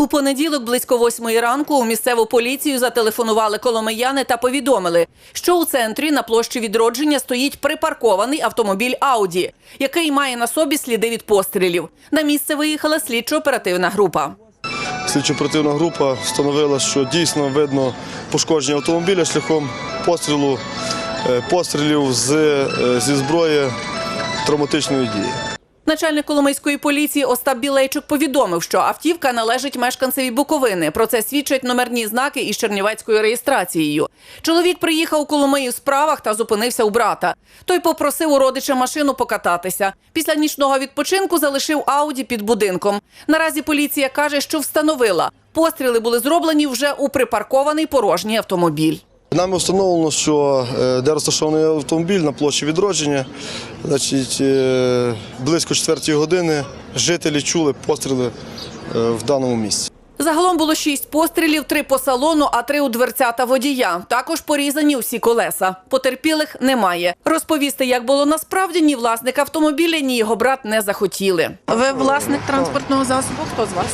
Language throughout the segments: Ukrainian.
У понеділок близько восьмої ранку у місцеву поліцію зателефонували коломияни та повідомили, що у центрі на площі відродження стоїть припаркований автомобіль Ауді, який має на собі сліди від пострілів. На місце виїхала слідчо-оперативна група. Слідчо-оперативна група встановила, що дійсно видно пошкодження автомобіля шляхом пострілу, е, пострілів з, е, зі зброї травматичної дії. Начальник Коломийської поліції Остап Білейчук повідомив, що автівка належить мешканцеві Буковини. Про це свідчать номерні знаки із чернівецькою реєстрацією. Чоловік приїхав у Коломию в справах та зупинився у брата. Той попросив у родича машину покататися. Після нічного відпочинку залишив Ауді під будинком. Наразі поліція каже, що встановила. Постріли були зроблені вже у припаркований порожній автомобіль. Нами встановлено, що е, де розташований автомобіль на площі відродження, значить, е, близько 4 години жителі чули постріли е, в даному місці. Загалом було шість пострілів, три по салону, а три у дверцята водія. Також порізані усі колеса. Потерпілих немає. Розповісти, як було насправді, ні власник автомобіля, ні його брат не захотіли. Ви власник транспортного засобу? Хто з вас?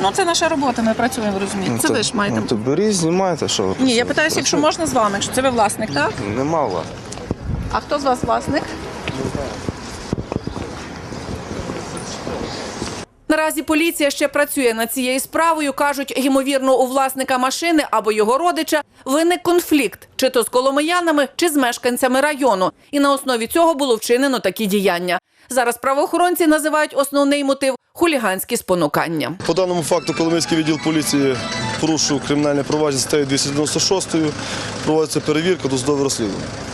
Ну, це наша робота, ми працюємо, розумієте. Це ви ж маєте. Ну, то беріть, знімайте, що ви. Ні, я питаюся, якщо можна з вами, якщо це ви власник, так? Нема у. А хто з вас власник? Наразі поліція ще працює над цією справою. кажуть, ймовірно, у власника машини або його родича виник конфлікт, чи то з коломиянами, чи з мешканцями району. І на основі цього було вчинено такі діяння. Зараз правоохоронці називають основний мотив хуліганські спонукання. По даному факту Коломийський відділ поліції порушив кримінальне провадження статтею 296, проводиться перевірка, до досудове розслідування.